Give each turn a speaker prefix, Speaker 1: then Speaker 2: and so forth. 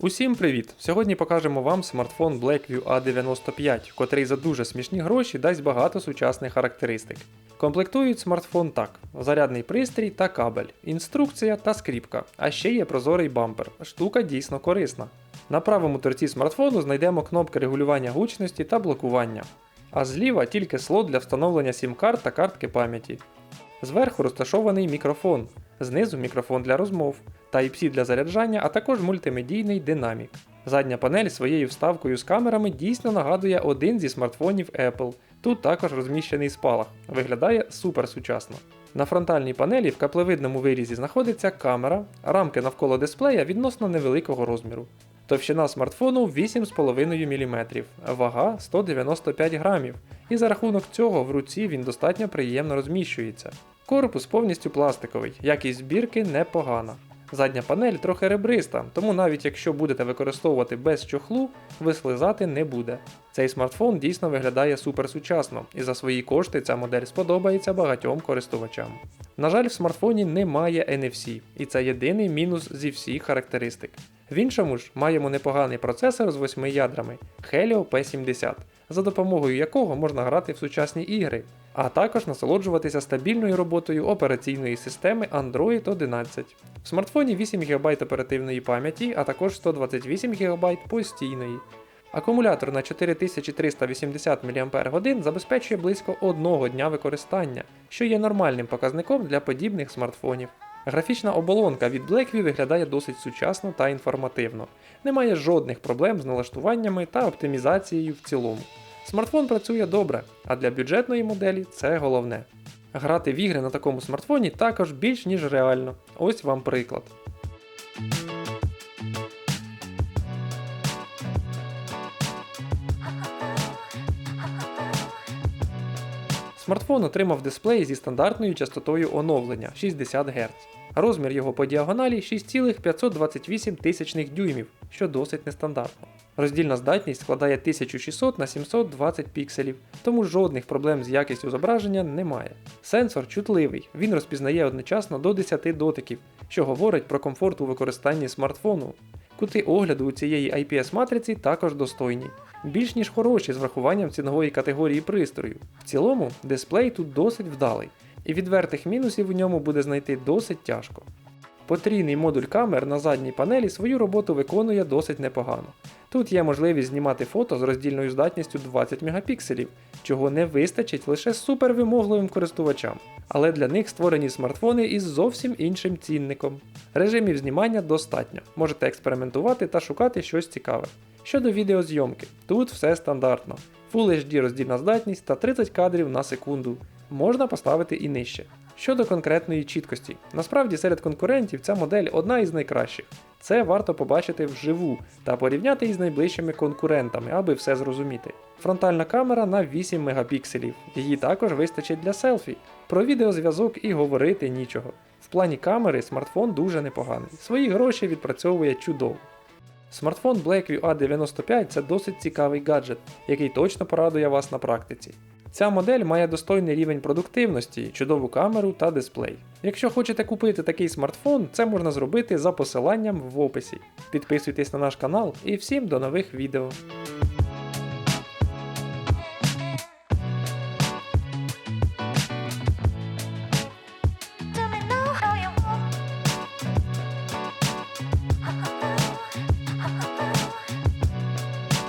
Speaker 1: Усім привіт! Сьогодні покажемо вам смартфон Blackview A95, котрий за дуже смішні гроші дасть багато сучасних характеристик. Комплектують смартфон так: зарядний пристрій та кабель, інструкція та скріпка, а ще є прозорий бампер. Штука дійсно корисна. На правому торці смартфону знайдемо кнопки регулювання гучності та блокування, а зліва тільки слот для встановлення сім-карт та картки пам'яті. Зверху розташований мікрофон, знизу мікрофон для розмов, Type-C для заряджання, а також мультимедійний динамік. Задня панель своєю вставкою з камерами дійсно нагадує один зі смартфонів Apple. Тут також розміщений спалах, виглядає супер сучасно. На фронтальній панелі в каплевидному вирізі знаходиться камера, рамки навколо дисплея відносно невеликого розміру. Товщина смартфону 8,5 мм, вага 195 грамів, і за рахунок цього в руці він достатньо приємно розміщується. Корпус повністю пластиковий, якість збірки непогана. Задня панель трохи ребриста, тому навіть якщо будете використовувати без чохлу, вислизати не буде. Цей смартфон дійсно виглядає супер сучасно, і за свої кошти ця модель сподобається багатьом користувачам. На жаль, в смартфоні немає NFC, і це єдиний мінус зі всіх характеристик. В іншому ж маємо непоганий процесор з 8 ядрами Helio P70, за допомогою якого можна грати в сучасні ігри, а також насолоджуватися стабільною роботою операційної системи Android 11. В смартфоні 8 ГБ оперативної пам'яті, а також 128 ГБ постійної. Акумулятор на 4380 мАч забезпечує близько одного дня використання, що є нормальним показником для подібних смартфонів. Графічна оболонка від Blackview виглядає досить сучасно та інформативно. Немає жодних проблем з налаштуваннями та оптимізацією в цілому. Смартфон працює добре, а для бюджетної моделі це головне. Грати в ігри на такому смартфоні також більш ніж реально. Ось вам приклад. Смартфон отримав дисплей зі стандартною частотою оновлення 60 Гц. Розмір його по діагоналі 6,528 дюймів, що досить нестандартно. Роздільна здатність складає 1600 на 720 пікселів, тому жодних проблем з якістю зображення немає. Сенсор чутливий, він розпізнає одночасно до 10 дотиків, що говорить про комфорт у використанні смартфону. Кути огляду у цієї IPS-матриці також достойні, більш ніж хороші з врахуванням цінової категорії пристрою. В цілому, дисплей тут досить вдалий, і відвертих мінусів у ньому буде знайти досить тяжко. Потрійний модуль камер на задній панелі свою роботу виконує досить непогано. Тут є можливість знімати фото з роздільною здатністю 20 мегапікселів, чого не вистачить лише супервимогливим користувачам. Але для них створені смартфони із зовсім іншим цінником. Режимів знімання достатньо, можете експериментувати та шукати щось цікаве. Щодо відеозйомки, тут все стандартно. Full HD роздільна здатність та 30 кадрів на секунду. Можна поставити і нижче. Щодо конкретної чіткості, насправді серед конкурентів ця модель одна із найкращих. Це варто побачити вживу та порівняти із найближчими конкурентами, аби все зрозуміти. Фронтальна камера на 8 мегапікселів, її також вистачить для селфі. Про відеозв'язок і говорити нічого. В плані камери смартфон дуже непоганий, свої гроші відпрацьовує чудово. Смартфон Blackview A95 це досить цікавий гаджет, який точно порадує вас на практиці. Ця модель має достойний рівень продуктивності, чудову камеру та дисплей. Якщо хочете купити такий смартфон, це можна зробити за посиланням в описі. Підписуйтесь на наш канал і всім до нових відео.